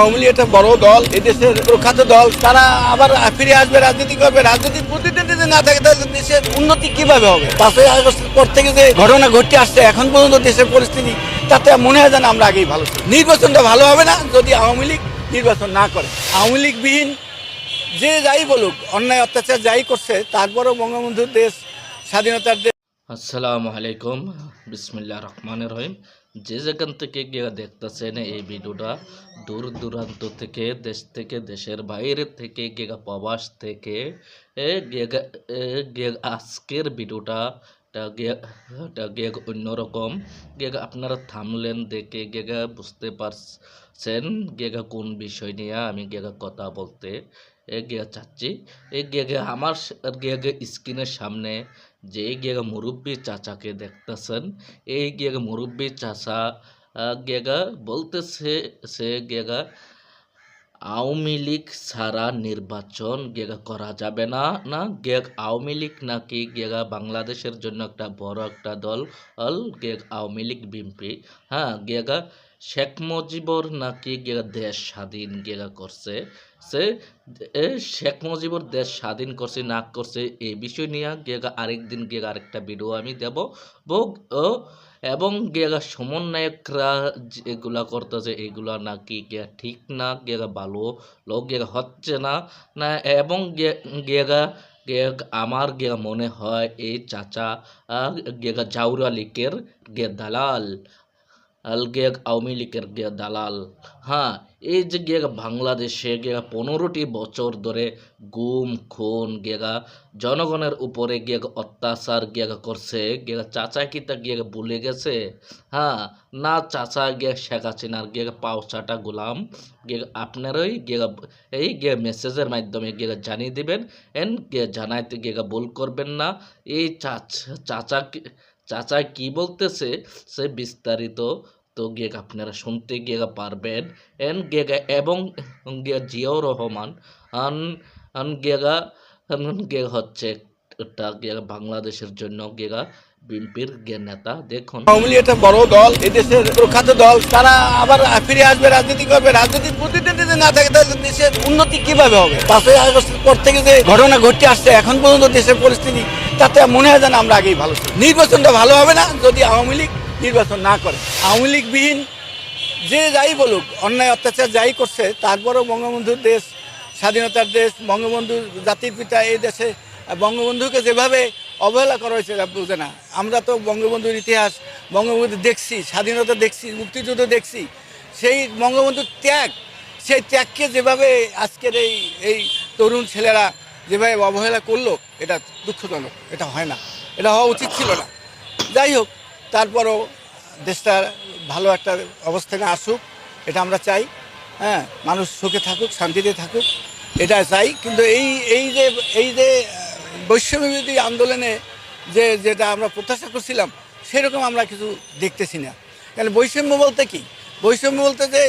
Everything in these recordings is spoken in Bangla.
আওয়ামী লীগ একটা বড় দল এদেশের প্রখ্যাত দল, তারা আবার ফিরে আসবে, রাজনীতি করবে। রাজনীতির প্রতিদ্বন্দ্বী যদি না থাকে, তাহলে দেশের উন্নতি কীভাবে হবে? পাঁচই আগস্টের পর থেকে যে ঘটনা ঘটতে আসছে, এখন পর্যন্ত দেশের পরিস্থিতি তাতে মনে হয় যেন আমরা আগেই ভালো নির্বাচনটা ভালো হবে না যদি আওয়ামী লীগ নির্বাচন না করে। আওয়ামী লীগবিহীন যে যাই বলুক, অন্যায়, অত্যাচার যাই করছে, তারপরেও বঙ্গবন্ধুর দেশ, স্বাধীনতার দেশ আসসালামু আলাইকুম। বিসমিল্লাহ রহমান রহিম। যে যেখান থেকে গিয়ে দেখতেছেন এই ভিডিওটা দূর দূরান্ত থেকে, দেশ থেকে, দেশের বাইরে থেকে, গিয়ে প্রবাস থেকে, এ এ আজকের ভিডিওটা গিয়ে অন্যরকম। গিয়ে আপনারা থামলেন দেখে, গিয়ে বুঝতে পারছেন গিয়ে কোন বিষয় নিয়ে আমি গিয়ে কথা বলতে, এ গিয়ে চাচ্ছি। এই গিয়ে আমার গিয়ে স্ক্রিনের সামনে যে গিয়ে মুরব্বী চাচাকে দেখতেছেন, এই গিয়ে মুরব্বী চাচা গেগা বলতেছে, সে গেগা, আওয়ামী লীগ ছাড়া নির্বাচন গেগা করা যাবে না না, গেগ আওয়ামী লীগ নাকি গেগা বাংলাদেশের জন্য একটা বড় একটা দল, অল গেগ আওয়ামী লীগ বিএনপি হ্যাঁ গেগা শেখ মুজিবর নাকি গেগা দেশ স্বাধীন গেগা করছে? সে শেখ মুজিবর দেশ স্বাধীন করছে, না করছে, এই বিষয় নিয়ে গেগা আরেকদিন গেগা আরেকটা ভিডিও আমি দেব। এবং গেগা সমন্বয়করা যেগুলা করতেছে, এগুলা নাকি গিয়া ঠিক না গেগা ভালো লোক গেগা হচ্ছে না না, এবং গে- গেগা আমার গেগা মনে হয় এই চাচা গেগা জাউরা লীগের গে দালাল। গেগ আওয়ামী লীগের গে দালাল। হ্যাঁ এই যে গেগা বাংলাদেশে গেগা পনেরোটি বছর ধরে গুম, খুন গেগা, জনগণের উপরে গিয়ে অত্যাচার গিয়ে করছে গিয়ে চাচা কি তা গিয়ে ভুলে গেছে। হ্যাঁ না চাচা গিয়ে শেখ হাসিনার গিয়ে পাওচাটা গোলাম গিয়ে আপনারই গিয়ে এই গিয়ে মেসেজের মাধ্যমে গিয়ে জানিয়ে দেবেন, এন গিয়ে জানাইতে গিয়ে ভুল করবেন না। এই চাচা চাচা চাচা কি বলতেছে? সে বিস্তারিত তো গিয়ে আপনারা শুনতে গিয়ে পারবেন। এন গিয়ে এবং গিয়ে জিয়াউর রহমান। আন আন গেগা গে হচ্ছে একটা গেগা বাংলাদেশের জন্য গেগা বিএনপির নেতা। দেখুন। আওয়ামী লীগ একটা বড় দল এদেশের প্রখ্যাত দল। তারা আবার ফিরে আসবে, রাজনীতি করবে। রাজনীতির প্রতিদ্বন্দ্বী যদি না থাকে, তাহলে দেশের উন্নতি কীভাবে হবে? পাঁচই আগস্টের পর থেকে যে ঘটনা ঘটতে আসছে, এখন পর্যন্ত দেশের পরিস্থিতি তাতে মনে হয় যেন আমরা আগেই ভালো। নির্বাচনটা ভালো হবে না যদি আওয়ামী লীগ নির্বাচন না করে। আওয়ামী লীগবিহীন যে যাই বলুক, অন্যায় অত্যাচার যাই করছে, তারপরেও বঙ্গবন্ধুর দেশ, স্বাধীনতার দেশ বঙ্গবন্ধু জাতির পিতা এই দেশে, বঙ্গবন্ধুকে যেভাবে অবহেলা করা হয়েছে বুঝে না। আমরা তো বঙ্গবন্ধুর ইতিহাস, বঙ্গবন্ধু দেখছি, স্বাধীনতা দেখছি, মুক্তিযুদ্ধ দেখছি, সেই বঙ্গবন্ধুর ত্যাগ, সেই ত্যাগকে যেভাবে আজকের এই এই তরুণ ছেলেরা যেভাবে অবহেলা করল, এটা দুঃখজনক, এটা হয় না, এটা হওয়া উচিত ছিল না। যাই হোক তারপরও দেশটা ভালো একটা অবস্থানে আসুক, এটা আমরা চাই। হ্যাঁ মানুষ সুখে থাকুক, শান্তিতে থাকুক, এটা চাই। কিন্তু এই এই যে এই যে বৈষম্যবিরোধী আন্দোলনে যে, যেটা আমরা প্রত্যাশা করছিলাম, সেরকম আমরা কিছু দেখতেছি না। কারণ বৈষম্য বলতে কি? বৈষম্য বলতে যে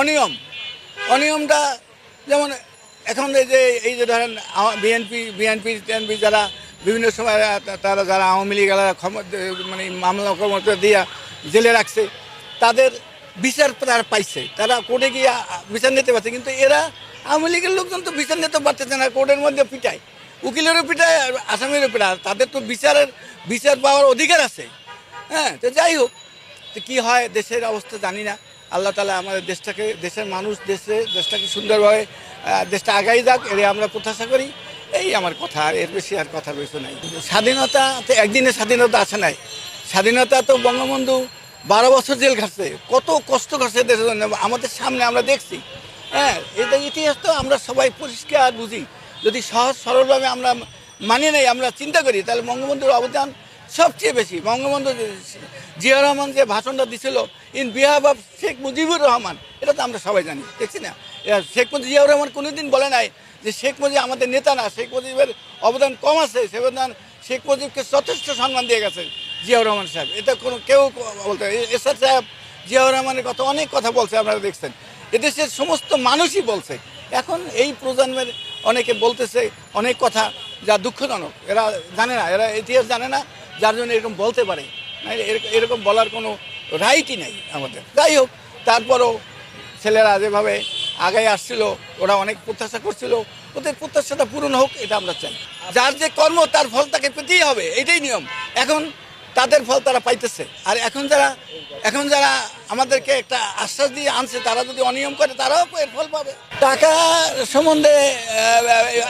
অনিয়ম। অনিয়মটা যেমন এখন এই যে এই যে ধরেন বিএনপি বিএনপি, টিএনপি যারা বিভিন্ন সময় তারা যারা আওয়ামী লীগ মানে মামলা ক্ষমতা দিয়া জেলে রাখছে, তাদের বিচার তারা পাইছে। তারা কোর্টে গিয়ে বিচার নিতে পারছে, কিন্তু এরা আওয়ামী লীগের লোকজন তো বিচার নিতে পারতেছে না, কোর্টের মধ্যে পিটায়। উকিলেরও পিটায়, আর আসামিরও পিটায় তাদের তো বিচারের বিচার পাওয়ার অধিকার আছে। হ্যাঁ তো যাই হোক, তো কী হয়, দেশের অবস্থা জানি না। আল্লাহ তালা আমাদের দেশটাকে দেশের মানুষ, দেশে দেশটাকে সুন্দরভাবে দেশটা আগাই যাক এর আমরা প্রত্যাশা করি। এই আমার কথা, আর এর বেশি আর কথার বেশি নাই। স্বাধীনতা তো একদিনে স্বাধীনতা আছে নাই। স্বাধীনতা তো বঙ্গবন্ধু বারো বছর জেল খাটছে, কত কষ্ট করছে দেশের জন্য। আমাদের সামনে আমরা দেখছি। হ্যাঁ এটা ইতিহাস তো আমরা সবাই পরিষ্কার বুঝি। যদি সহজ সরলভাবে আমরা মানিয়ে নেই, আমরা চিন্তা করি, তাহলে বঙ্গবন্ধুর অবদান সবচেয়ে বেশি। বঙ্গবন্ধু জিয়া রহমান যে ভাষণটা দিছিল, in behalf of Sheikh Mujibur Rahman এটা তো আমরা সবাই জানি, দেখছি না? শেখ মুজিব জিয়াউর রহমান কোনোদিন বলে নাই যে শেখ মুজিব আমাদের নেতা না, শেখ মুজিবের অবদান কম আছে, সে অবদান শেখ মুজিবকে যথেষ্ট সম্মান দিয়ে গেছে জিয়াউর রহমান সাহেব। এটা কোনো কেউ বলতে এ- এরশাদ সাহেব জিয়াউর রহমানের কথা অনেক কথা বলছে, আপনারা দেখছেন। এদেশের সমস্ত মানুষই বলছে। এখন এই প্রজন্মের অনেকে বলতেছে অনেক কথা যা দুঃখজনক। এরা জানে না, এরা ইতিহাস জানে না, যার জন্য এরকম বলতে পারে। এরকম বলার কোনো রাইটই নেই আমাদের। যাই হোক, তারপরও ছেলেরা যেভাবে আগায় আসছিল, ওরা অনেক প্রত্যাশা করছিল, ওদের প্রত্যাশাটা পূরণ হোক, এটা আমরা চাই। যার যে কর্ম, তার ফল তাকে পেতেই হবে, এটাই নিয়ম। এখন তাদের ফল তারা পাইতেছে। আর এখন যারা এখন যারা আমাদেরকে একটা আশ্বাস দিয়ে আনছে, তারা যদি অনিয়ম করে, তারাও এর ফল পাবে। টাকা সম্বন্ধে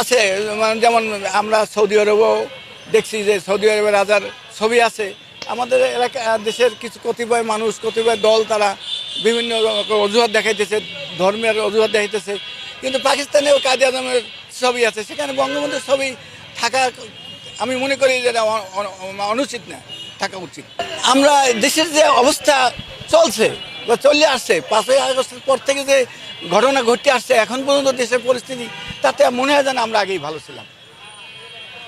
আছে মানে যেমন আমরা সৌদি আরবও দেখছি যে সৌদি আরবের রাজার ছবি আছে। আমাদের এলাকা, দেশের কিছু কতিপয় মানুষ, কতিপয় দল তারা বিভিন্ন অজুহাত দেখাইতেছে। ধর্মের অজুহাত দেখাইতেছে কিন্তু পাকিস্তানেও কাজী আজমের ছবি আছে, সেখানে বঙ্গবন্ধুর ছবি থাকা আমি মনে করি যে এটা অ- অ- অনুচিত না, থাকা উচিত। আমরা দেশের যে অবস্থা চলছে বা চলে আসছে, পাঁচই আগস্টের পর থেকে যে ঘটনা ঘটতে আসছে, এখন পর্যন্ত দেশের পরিস্থিতি, তাতে মনে হয় যেন আমরা আগেই ভালো ছিলাম।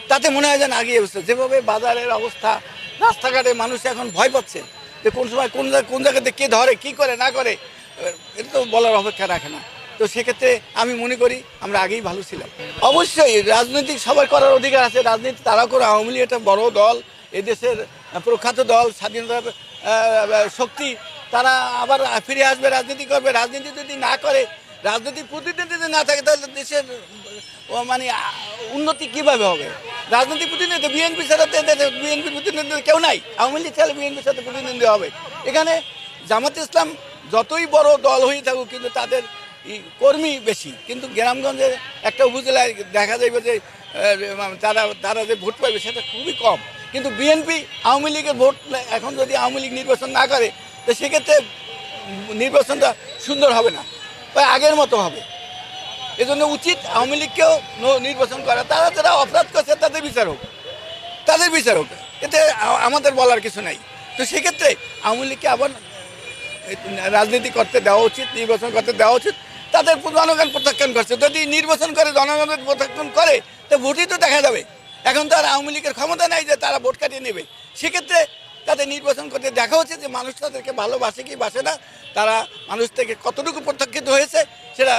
তাতে মনে হয় যেন আগিয়ে বসছে যেভাবে বাজারের অবস্থা, রাস্তাঘাটে মানুষ এখন ভয় পাচ্ছে যে কোন সময় কোন কোন জায়গাতে কে ধরে, কি করে, না করে এটা তো বলার অপেক্ষা রাখে না। তো সেক্ষেত্রে আমি মনে করি আমরা আগেই ভালো ছিলাম। অবশ্যই রাজনৈতিক সবার করার অধিকার আছে। রাজনীতি তারা করে আওয়ামী লীগ একটা বড় দল এদেশের প্রখ্যাত দল স্বাধীনতার শক্তি, তারা আবার ফিরে আসবে, রাজনীতি করবে। রাজনীতি যদি না করে, রাজনৈতিক যদি না থাকে, তাহলে দেশের মানে উন্নতি কীভাবে হবে? রাজনৈতিক প্রতিনিধি বিএনপি ছাড়া বিএনপির প্রতিনিধি কেউ নাই। আওয়ামী লীগ ছাড়া বিএনপির সাথে প্রতিনিধি হবে। এখানে জামাত ইসলাম যতই বড় দল হয়ে থাকুক, কিন্তু তাদের কর্মী বেশি। কিন্তু গ্রামগঞ্জে একটা উপজেলায় দেখা যাবে যে তারা তারা যে ভোট পাবে সেটা খুবই কম। কিন্তু বিএনপি আওয়ামী লীগের ভোট এখন যদি আওয়ামী লীগ নির্বাচন না করে, তো সেক্ষেত্রে নির্বাচনটা সুন্দর হবে না, বা আগের মতো হবে। এজন্য উচিত আওয়ামী লীগকেও নির্বাচন করা। তারা যারা অপরাধ করছে, তাদের বিচার হোক। তাদের বিচার হোক। এতে আমাদের বলার কিছু নাই। তো সেক্ষেত্রে আওয়ামী লীগকে আবার রাজনীতি করতে দেওয়া উচিত, নির্বাচন করতে দেওয়া উচিত, তাদের জনগণ প্রত্যাখ্যান করছে। যদি নির্বাচন করে জনগণের প্রত্যাখ্যান করে, তো ভোটই তো দেখা যাবে। এখন তো আর আওয়ামী লীগের ক্ষমতা নাই যে তারা ভোট কাটিয়ে নেবে। সেক্ষেত্রে তাদের নির্বাচন করতে দেখা হচ্ছে যে মানুষ তাদেরকে ভালোবাসে কি বাসে না, তারা মানুষ থেকে কতটুকু প্রত্যাখ্যিত হয়েছে সেটা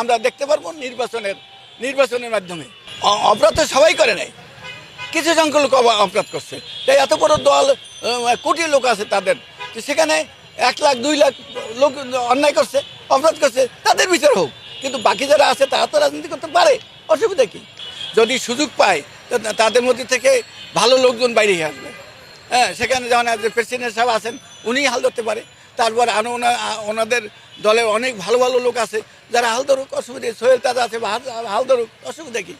আমরা দেখতে পারব নির্বাচনের নির্বাচনের মাধ্যমে। অপরাধ তো সবাই করে নাই। কিছু সংখ্যক লোক অপরাধ করছে। তাই এত বড় দল কোটি লোক আছে তাদের। তো সেখানে এক লাখ, দুই লাখ লোক অন্যায় করছে, অপরাধ করছে, তাদের বিচার হোক। কিন্তু বাকি যারা আছে, তারা তো রাজনীতি করতে পারে। অসুবিধা কি? যদি সুযোগ পায় তাদের মধ্যে থেকে ভালো লোকজন বাইরে আসবে। হ্যাঁ সেখানে যেমন প্রেসিডেন্ট সাহেব আছেন, উনিই হাল ধরতে পারে। তারপর আরও ওনা- ওনাদের দলে অনেক ভালো ভালো লোক আছে, যারা হাল ধরুক, অসুবিধা সোহেল তাজা আছে হাল ধরুক, অসুবিধা কি?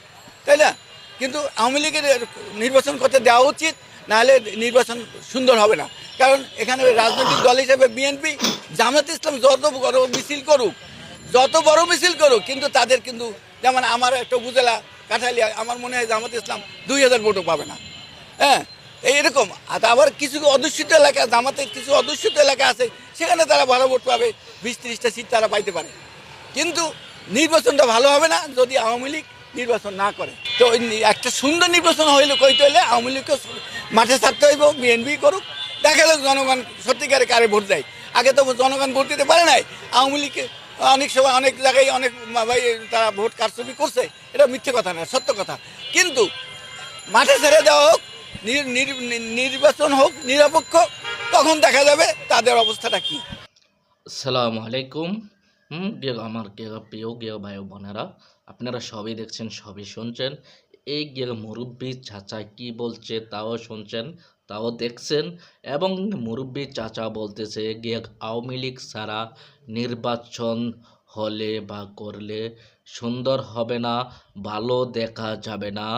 তাই না? কিন্তু আওয়ামী লীগের নির্বাচন করতে দেওয়া উচিত নাহলে নির্বাচন সুন্দর হবে না। কারণ এখানে রাজনৈতিক দল হিসেবে বিএনপি, জামাত ইসলাম যত বড় মিছিল করুক, যত বড় মিছিল করুক, কিন্তু তাদের কিন্তু যেমন আমার একটা উপজেলা কাঠালিয়া, আমার মনে হয় জামাত ইসলাম দুই হাজার ভোটও পাবে না। হ্যাঁ এই এরকম। আর আবার কিছু অধ্যুষিত এলাকা, জামাতের কিছু অধ্যুষিত এলাকা আছে, সেখানে তারা ভালো ভোট পাবে, বিশ ত্রিশটা সিট তারা পাইতে পারে। কিন্তু নির্বাচনটা ভালো হবে না যদি আওয়ামী লীগ নির্বাচন না করে। তো একটা সুন্দর নির্বাচন হইলে কইতে হলে আওয়ামী লীগকে মাঠে ছাড়তে হইব বিএনপি করুক। দেখা যাক জনগণ সত্যিকারে কারে ভোট দেয়। আগে তো জনগণ ভোট দিতে পারে নাই। আওয়ামী লীগকে অনেক সময় অনেক জায়গায় অনেক ভাই তারা ভোট কারচুপি করছে। এটা মিথ্যে কথা না, সত্য কথা। কিন্তু মাঠে ছেড়ে দেওয়া হোক, নির- নির- নির- নির্বাচন হোক, নিরপেক্ষ, তখন দেখা যাবে তাদের অবস্থাটা কি। আসসালামু আলাইকুম। হুম গে আমার গে প্রিয় গে ভাই বোনেরা। আপনারা সবই দেখছেন, সবই শুনছেন। এই গে মুরব্বী চাচা কি বলছে তাও শুনছেন, তাও দেখছেন। এবং মুরব্বী চাচা বলতেছে গে আওয়ামী লীগ ছাড়া নির্বাচন হলে বা করলে সুন্দর হবে না, ভালো দেখা যাবে না।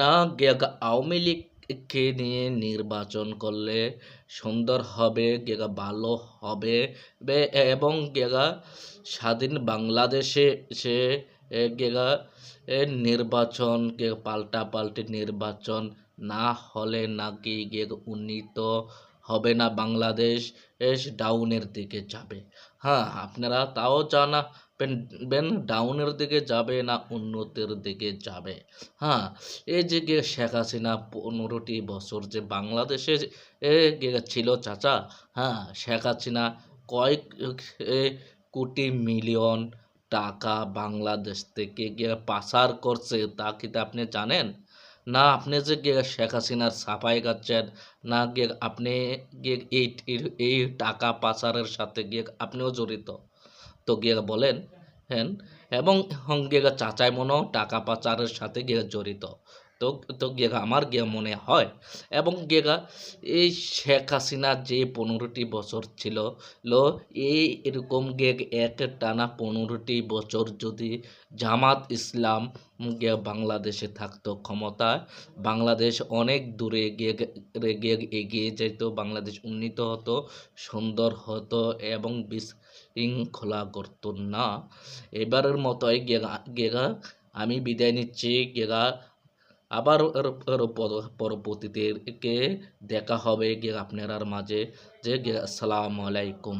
না গে আওয়ামী লীগকে নিয়ে নির্বাচন করলে সুন্দর হবে গেগা ভালো হবে? এবং গেগা স্বাধীন বাংলাদেশে সে গেগা নির্বাচন পাল্টা পাল্টি নির্বাচন না হলে নাকি গে উন্নীত হবে না বাংলাদেশ এস ডাউনের দিকে যাবে। হ্যাঁ আপনারা তাও জানাবেন, বেন ডাউনের দিকে যাবে না উন্নতির দিকে যাবে? হ্যাঁ এই যে গে শেখ হাসিনা পনেরোটি বছর যে বাংলাদেশে ছিল চাচা হ্যাঁ শেখ হাসিনা কয়েক কোটি মিলিয়ন টাকা বাংলাদেশ থেকে গিয়ে পাচার করছে, তা কি তা আপনি জানেন? না আপনি যে গিয়ে শেখ হাসিনার সাফাই গাচ্ছেন না গিয়ে আপনি গিয়ে এই এই- টাকা পাচারের সাথে গিয়ে আপনিও জড়িত। তো গিয়ে বলেন হ্যাঁ এবং গিয়ে চাচাই মনেও টাকা পাচারের সাথে গিয়ে জড়িত। তো তো গেগা আমার গিয়ে মনে হয়। এবং গেগা এই শেখ হাসিনা যে পনেরোটি বছর ছিল, লো এই এরকম গেগ এক টানা পনেরোটি বছর যদি জামাত ইসলাম গিয়ে বাংলাদেশে থাকতো ক্ষমতায়, বাংলাদেশ অনেক দূরে এগিয়ে গে- এগিয়ে এগিয়ে যেত বাংলাদেশ উন্নীত হতো, সুন্দর হতো এবং বিশৃঙ্খলা করতো না। এবারের মতোই গেগা গেগা আমি বিদায় নিচ্ছি। গেগা আবার এর- এর পর- পরবর্তীতে কে দেখা হবে গিয়ে আপনার মাঝে যে আসসালামু আলাইকুম।